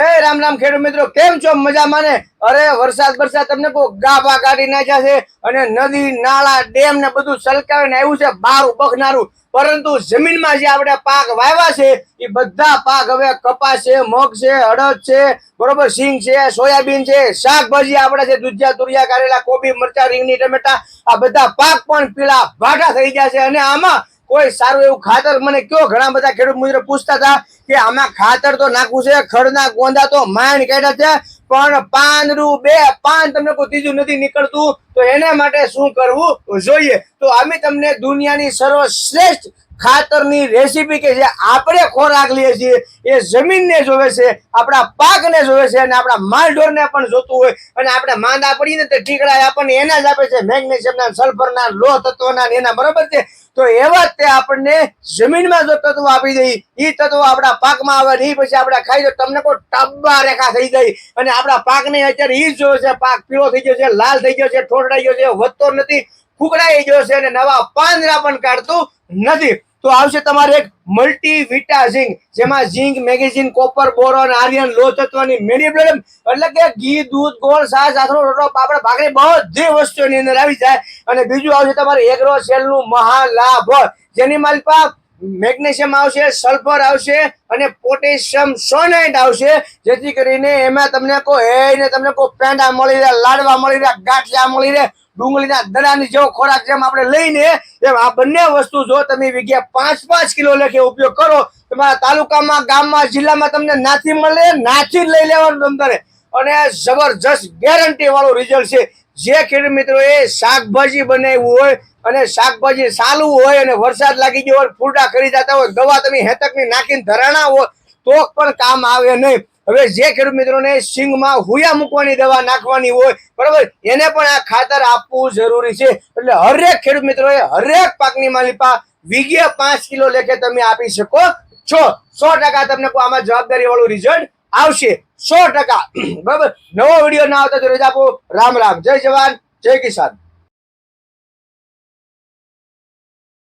હે, રામ રામ ખેડૂત મિત્રો, કેમ છો? મજામાં ને? અરે, વરસાદ વરસાદ, તમને કહું ગાભા કાઢી નાખ્યા છે અને નદી, નાળા, ડેમ ને બધું સલકાવીને આવ્યું છે બારું બખનારું. પરંતુ જમીનમાં જે આપણે પાક વાવ્યા છે, એ બધા પાક હવે કપાસ છે, મગ છે, અડદ છે, બરોબર, સિંગ છે, સોયાબીન છે, શાકભાજી આપણે છે દુધિયા, તુરિયા, કારેલા, કોબી, મરચા, રીંગણી, ટમેટા, આ બધા પાક પણ પીળા ભાટા થઈ ગયા છે. અને આમાં કોઈ સારું એવું ખાતર? મને કયો ઘણા બધા ખેડૂત મિત્રો પૂછતા હતા કે આમાં ખાતર તો નાખવું છે, ખડના ગોંદા તો માંડ કાઢ્યા છે, પણ પાંદડું બે પાન તમને કોઈ ત્રીજું નથી નીકળતું. તો એના માટે શું કરવું? જોઈએ. તો અમે તમને દુનિયાની સર્વશ્રેષ્ઠ ખાતરની રેસીપી કે જે આપણે ખોરાક લઈએ છીએ, એ જમીનને જોવે છે, આપણા પાકને જોવે છે અને આપણા માલઢોરને પણ જોતું હોય. અને આપણે માંદા પડીને તે ઠીકડા આપણને એના જ આપે છે. મેગ્નેશિયમના, સલ્ફરના લોહ તત્વના એના બરોબર છે. તો એવા તે આપણને જમીનમાં જો તત્વો આપી દઈ એ તત્વો આપણા પાકમાં આવે એ પછી આપણે ખાઈ તો તમને કોઈ ટબ્બા રેખા થઈ જાય. અને આપણા પાકને અત્યારે એ જ જોવે છે, પાક પીળો થઈ ગયો છે, લાલ થઈ ગયો છે ગયો છે, વધતો નથી, ફૂકડાઈ ગયો છે અને નવા પાંદડા પણ કાઢતું નથી. તો આવશે તમારે એક મલ્ટી વિટા ઝીંક જેમાં zinc magazine copper boron iron લોહ તત્વની મેડિબ્લેમ એટલે કે ઘી, દૂધ, ગોળ, છાશ, આથરો, રોટલો, પાપડ, ભાખરી, બધી વસ્તુઓની અંદર આવી જાય. અને બીજું આવશે તમારે એગ્રો સેલનું મહાલાભ. જેની માલિકા મેગ્નેશિયમ આવશે, સલ્ફર આવશે અને પોટેશિયમ સોનાઇટ આવશે. જેથી કરીને એમાં તમને કો એને તમને કો પેંડા મળી રહે લાડવા મળી રહે ગાંઠિયા મળી રહે ડુંગળીના દડાની જેવો ખોરાક જેમ આપણે લઈને એમ આ બંને વસ્તુ જો તમે વિગ્યા પાંચ પાંચ કિલો લેખે ઉપયોગ કરો, તમારા તાલુકામાં, ગામમાં, જિલ્લામાં તમને નાથી મળે, નાથી લઈ લેવાનું તમારે અને જબરજસ્ત ગેરંટી વાળું રિઝલ્ટ છે. જે ખેડૂત મિત્રો એ શાકભાજી બનાવ્યું હોય અને શાકભાજી સાલું હોય અને વરસાદ લાગી ગયો હોય ફૂરડા કરી જતા હોય, દવા તમે હેતકની નાખીને ધરાણા હોય તો પણ કામ આવે નહીં. હવે જે ખેડૂત મિત્રોને સિંગમાં હુયા મૂકવાની દવા નાખવાની હોય, બરાબર, એને પણ આ ખાતર આપવું જરૂરી છે. એટલે હરેક ખેડૂત મિત્રોએ હરેક પાકની માલિપા વીઘે પાંચ કિલો લેખે તમે આપી શકો છો. સો ટકા તમને આમાં જવાબદારી વાળું રિઝલ્ટ આવશે સો ટકા. બરાબર? નવો વીડિયો ના આવતા તો રજા આપો. રામ રામ. જય જવાન. જય કિસાન.